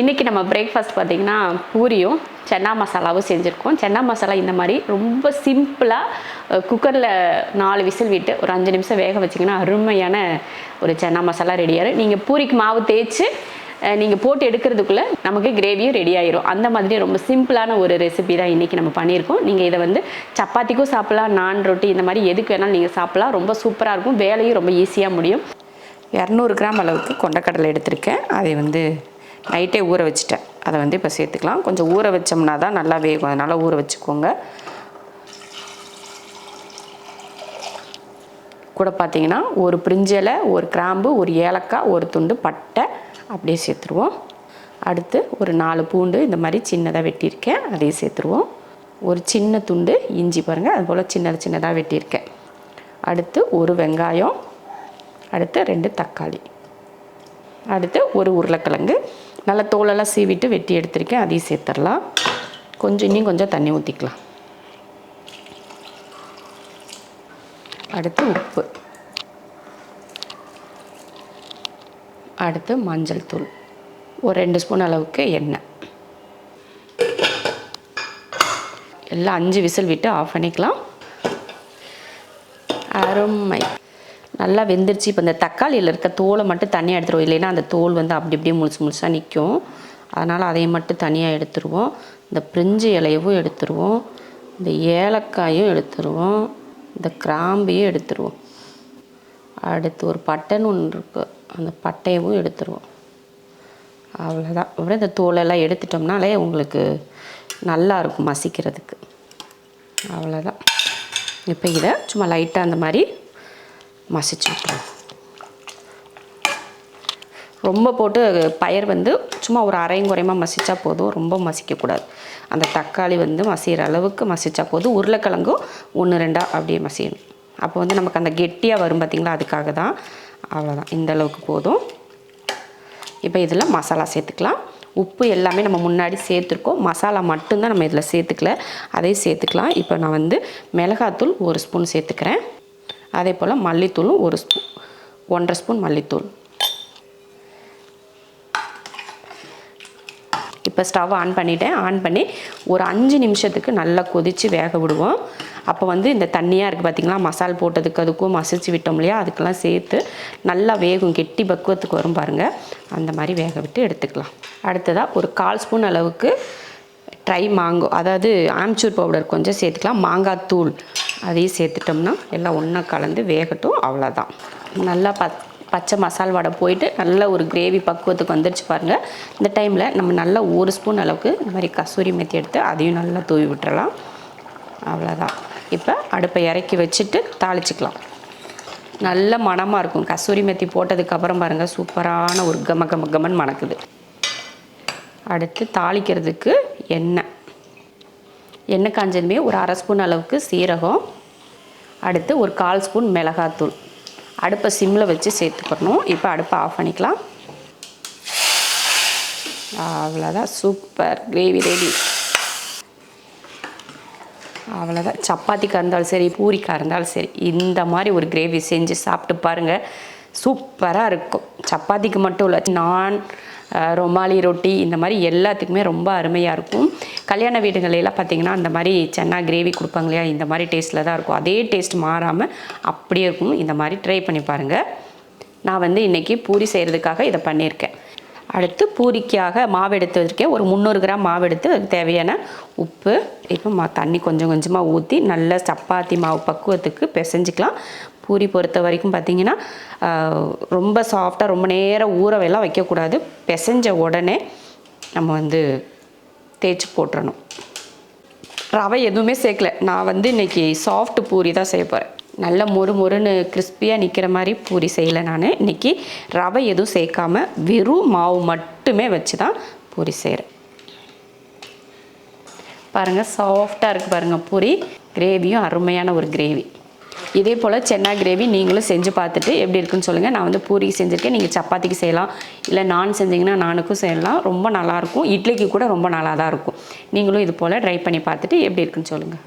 இன்றைக்கி நம்ம பிரேக்ஃபாஸ்ட் பார்த்திங்கன்னா பூரியும் சென்னா மசாலாவும் செஞ்சுருக்கோம். சென்னா மசாலா இந்த மாதிரி ரொம்ப சிம்பிளாக குக்கரில் நாலு விசில் விட்டு ஒரு அஞ்சு நிமிஷம் வேக வச்சிங்கன்னா அருமையான ஒரு சென்னா மசாலா ரெடியாகும் நீங்கள் பூரிக்கு மாவு தேய்ச்சி நீங்கள் போட்டு எடுக்கிறதுக்குள்ளே நமக்கு கிரேவியும் ரெடி ஆயிரும். அந்த மாதிரி ரொம்ப சிம்பிளான ஒரு ரெசிபி தான் இன்றைக்கி நம்ம பண்ணியிருக்கோம். நீங்கள் இதை வந்து சப்பாத்திக்கும் சாப்பிட்லாம் நான் ரொட்டி இந்த மாதிரி எதுக்கு வேணாலும் நீங்கள் சாப்பிட்லாம். ரொம்ப சூப்பராக இருக்கும். வேலையும் ரொம்ப ஈஸியாக முடியும். இரநூறு கிராம் அளவுக்கு கொண்டக்கடலை எடுத்திருக்கேன். அதை வந்து நைட்டே ஊற வச்சுட்டேன். அதை வந்து இப்போ சேர்த்துக்கலாம். கொஞ்சம் ஊற வச்சோம்னா தான் நல்லா வேகும். அதனால் ஊற வச்சுக்கோங்க. கூட பார்த்தீங்கன்னா ஒரு பிரிஞ்சலை ஒரு கிராம்பு ஒரு ஏலக்காய் ஒரு துண்டு பட்டை அப்படியே சேர்த்துருவோம். அடுத்து ஒரு நாலு பூண்டு இந்த மாதிரி சின்னதாக வெட்டியிருக்கேன். அதையும் சேர்த்துருவோம். ஒரு சின்ன துண்டு இஞ்சி பாருங்கள் அது போல் சின்ன சின்னதாக வெட்டியிருக்கேன். அடுத்து ஒரு வெங்காயம். அடுத்து ரெண்டு தக்காளி. அடுத்து ஒரு உருளைக்கிழங்கு. நல்லா தோலெல்லாம் சீவிட்டு வெட்டி எடுத்திருக்கேன். அதையும் சேர்த்துடலாம். கொஞ்சம் இன்னும் கொஞ்சம் தண்ணி ஊற்றிக்கலாம் அடுத்து உப்பு. அடுத்து மஞ்சள் தூள். ஒரு ரெண்டு ஸ்பூன் அளவுக்கு எண்ணெய். எல்லாம் அஞ்சு விசில் விட்டு ஆஃப் பண்ணிக்கலாம். அருமை. நல்லா வெந்துருச்சு. இப்போ இந்த தக்காளியில் இருக்க தோலை மட்டும் தனியாக எடுத்துருவோம். இல்லைன்னா அந்த தோல் வந்து அப்படி இப்படியே முழுசு முழுசாக நிற்கும் அதனால் அதையும் மட்டும் தனியாக எடுத்துருவோம். இந்த பிரிஞ்சு இலையவும் எடுத்துருவோம். இந்த ஏலக்காயும் எடுத்துருவோம். இந்த கிராம்பையும் எடுத்துருவோம். அடுத்து ஒரு பட்டைன்னு ஒன்று இருக்குது அந்த பட்டையவும் எடுத்துருவோம். அவ்வளோதான் அப்புறம் இந்த தோலெல்லாம் எடுத்துட்டோம்னாலே உங்களுக்கு நல்லா இருக்கும் மசிக்கிறதுக்கு. அவ்வளோதான் இப்போ இதை சும்மா லைட்டாக அந்த மாதிரி மசிச்சு விட்டுருவோம். ரொம்ப போட்டு பயிர் வந்து சும்மா ஒரு அரையும் குறையுமா மசிச்சா போதும். ரொம்ப மசிக்கக்கூடாது. அந்த தக்காளி வந்து மசிகிற அளவுக்கு மசித்தா போதும். உருளைக்கிழங்கும் ஒன்று ரெண்டாக அப்படியே மசியணும். அப்போ வந்து நமக்கு அந்த கெட்டியாக வரும் பார்த்திங்களா அதுக்காக தான். அவ்வளோதான் இந்த அளவுக்கு போதும். இப்போ இதில் மசாலா சேர்த்துக்கலாம். உப்பு எல்லாமே நம்ம முன்னாடி சேர்த்துருக்கோம். மசாலா மட்டும்தான் நம்ம இதில் சேர்த்துக்கல. அதையும் சேர்த்துக்கலாம். இப்போ நான் வந்து மிளகாத்தூள் ஒரு ஸ்பூன் சேர்த்துக்கிறேன். அதே போல் மல்லித்தூளும் ஒரு ஸ்பூன் ஒன்றரை ஸ்பூன் மல்லித்தூள். இப்போ ஸ்டவ் ஆன் பண்ணிட்டேன். ஆன் பண்ணி ஒரு அஞ்சு நிமிஷத்துக்கு நல்லா கொதித்து வேக விடுவோம். அப்போ வந்து இந்த தண்ணியாக இருக்குது பார்த்திங்களா மசால் போட்டதுக்கு அதுக்கும் மசிச்சு விட்டோம் இல்லையா? அதுக்கெல்லாம் சேர்த்து நல்லா வேகும். கெட்டி பக்குவத்துக்கு வரும் பாருங்கள் அந்த மாதிரி வேக விட்டு எடுத்துக்கலாம். அடுத்ததாக ஒரு கால் ஸ்பூன் அளவுக்கு ட்ரை மாங்கோ அதாவது ஆம்ச்சூர் பவுடர் கொஞ்சம் சேர்த்துக்கலாம். மாங்காய் தூள் அதையும் சேர்த்துட்டோம்னா எல்லாம் ஒன்றா கலந்து வேகட்டும். அவ்வளோதான் நல்லா பத் பச்சை மசால் வடை போயிட்டு நல்ல ஒரு கிரேவி பக்குவத்துக்கு வந்துடுச்சு பாருங்கள் இந்த டைமில் நம்ம நல்லா ஒரு ஸ்பூன் அளவுக்கு இந்த மாதிரி கசூரி மெத்தி எடுத்து அதையும் நல்லா தூவி விட்டுறலாம். அவ்வளோதான் இப்போ அடுப்பை இறக்கி வச்சுட்டு தாளிச்சிக்கலாம். நல்ல மணமாக இருக்கும். கசூரி மெத்தி போட்டதுக்கப்புறம் பாருங்கள் சூப்பரான ஒரு கம கம கமன் மணக்குது. அடுத்து தாளிக்கிறதுக்கு எண்ணெய். எண்ணெய் காஞ்சதுமே ஒரு அரை ஸ்பூன் அளவுக்கு சீரகம். அடுத்து ஒரு கால் ஸ்பூன் மிளகாத்தூள். அடுப்பை சிம்மில் வச்சு சேர்த்துக்கணும். இப்போ அடுப்பை ஆஃப் பண்ணிக்கலாம். அவ்வளோதான். சூப்பர். Gravy ready. அவ்வளோதான். சப்பாத்திக்காக இருந்தாலும் சரி பூரிக்காக இருந்தாலும் சரி இந்த மாதிரி ஒரு கிரேவி செஞ்சு சாப்பிட்டு பாருங்கள் சூப்பராக இருக்கும். சப்பாத்திக்கு மட்டும் இல்லை நான் ரொமாலி ரொட்டி இந்த மாதிரி எல்லாத்துக்குமே ரொம்ப அருமையாக இருக்கும். கல்யாண வீடுகளெல்லாம் பார்த்தீங்கன்னா அந்த மாதிரி சென்னா கிரேவி கொடுப்பாங்க இல்லையா? இந்த மாதிரி டேஸ்ட்டில் தான் இருக்கும். அதே டேஸ்ட் மாறாமல் அப்படியே இருக்கும். இந்த மாதிரி ட்ரை பண்ணி பாருங்கள் நான் வந்து இன்றைக்கி பூரி செய்கிறதுக்காக இதை பண்ணியிருக்கேன். அடுத்து பூரிக்காக மாவு எடுத்து வச்சுருக்கேன். ஒரு முந்நூறு கிராம் மாவு எடுத்து அதுக்கு தேவையான உப்பு இப்போ மா தண்ணி கொஞ்சம் கொஞ்சமாக ஊற்றி நல்லா சப்பாத்தி மாவு பக்குவத்துக்கு பிசைஞ்சிக்கலாம். பூரி பொறுத்த வரைக்கும் பார்த்திங்கன்னா ரொம்ப சாஃப்டாக ரொம்ப நேரம் ஊறவெல்லாம் வைக்கக்கூடாது. பிசைஞ்ச உடனே நம்ம வந்து தேய்ச்சி போட்டுறணும். ரவை எதுவுமே சேர்க்கல. நான் வந்து இன்னைக்கு சாஃப்ட் பூரி தான் செய்ய போகிறேன் நல்ல மொறு மொறுன்னு கிறிஸ்பியாக நிற்கிற மாதிரி பூரி செய்யலை நான். இன்னைக்கு ரவை எதுவும் சேர்க்காமல் வெறும் மாவு மட்டுமே வச்சு தான் பூரி செய்கிறேன் பாருங்கள் சாஃப்டாக இருக்குது பாருங்கள் பூரி. கிரேவியும் அருமையான ஒரு கிரேவி இதே போல் சென்னா கிரேவி நீங்களும் செஞ்சு பார்த்துட்டு எப்படி இருக்குன்னு சொல்லுங்கள் நான் வந்து பூரி செஞ்சுருக்கேன். நீங்கள் சப்பாத்திக்கு செய்யலாம். இல்லை நான் செஞ்சீங்கன்னா நானுக்கும் செய்யலாம். ரொம்ப நல்லாயிருக்கும் இட்லிக்கு கூட ரொம்ப நல்லா தான் இருக்கும். நீங்களும் இது போல் ட்ரை பண்ணி பார்த்துட்டு எப்படி இருக்குன்னு சொல்லுங்கள்